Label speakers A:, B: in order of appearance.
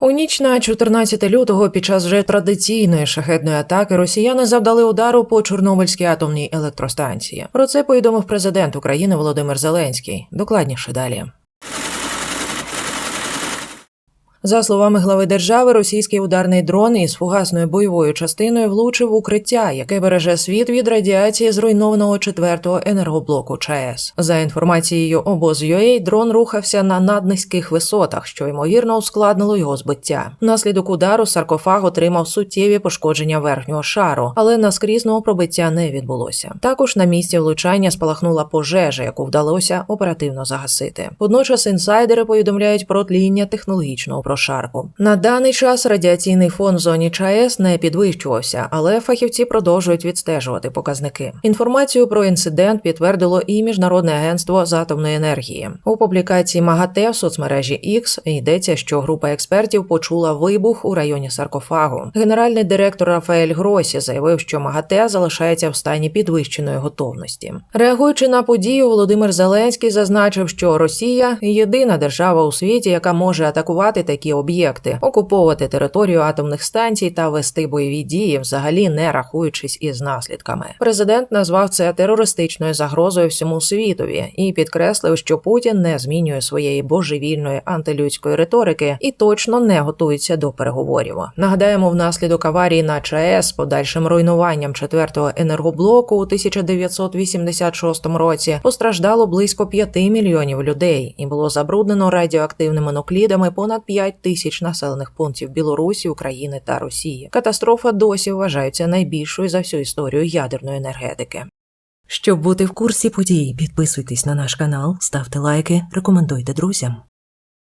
A: У ніч на 14 лютого під час вже традиційної шахетної атаки росіяни завдали удару по Чорнобильській атомній електростанції. Про це повідомив президент України Володимир Зеленський. Докладніше далі. За словами глави держави, російський ударний дрон із фугасною бойовою частиною влучив укриття, яке береже світ від радіації зруйнованого четвертого енергоблоку ЧАЕС. За інформацією обоз.UA, дрон рухався на наднизьких висотах, що ймовірно ускладнило його збиття. Внаслідок удару саркофаг отримав суттєві пошкодження верхнього шару, але наскрізного пробиття не відбулося. Також на місці влучання спалахнула пожежа, яку вдалося оперативно загасити. Водночас інсайдери повідомляють про тління технологічного прошарку. На даний час радіаційний фон в зоні ЧАЕС не підвищувався, але фахівці продовжують відстежувати показники. Інформацію про інцидент підтвердило і Міжнародне агентство з атомної енергії. У публікації МАГАТЕ в соцмережі X йдеться, що група експертів почула вибух у районі саркофагу. Генеральний директор Рафаель Гросі заявив, що МАГАТЕ залишається в стані підвищеної готовності. Реагуючи на подію, Володимир Зеленський зазначив, що Росія єдина держава у світі, яка може атакувати такі об'єкти, окуповувати територію атомних станцій та вести бойові дії, взагалі не рахуючись із наслідками. Президент назвав це терористичною загрозою всьому світові і підкреслив, що Путін не змінює своєї божевільної антилюдської риторики і точно не готується до переговорів. Нагадаємо, внаслідок аварії на ЧАЕС подальшим руйнуванням четвертого енергоблоку у 1986 році постраждало близько 5 мільйонів людей і було забруднено радіоактивними нуклідами понад 5 тисяч населених пунктів Білорусі, України та Росії. Катастрофа досі вважається найбільшою за всю історію ядерної енергетики. Щоб бути в курсі подій, підписуйтесь на наш канал, ставте лайки, рекомендуйте друзям.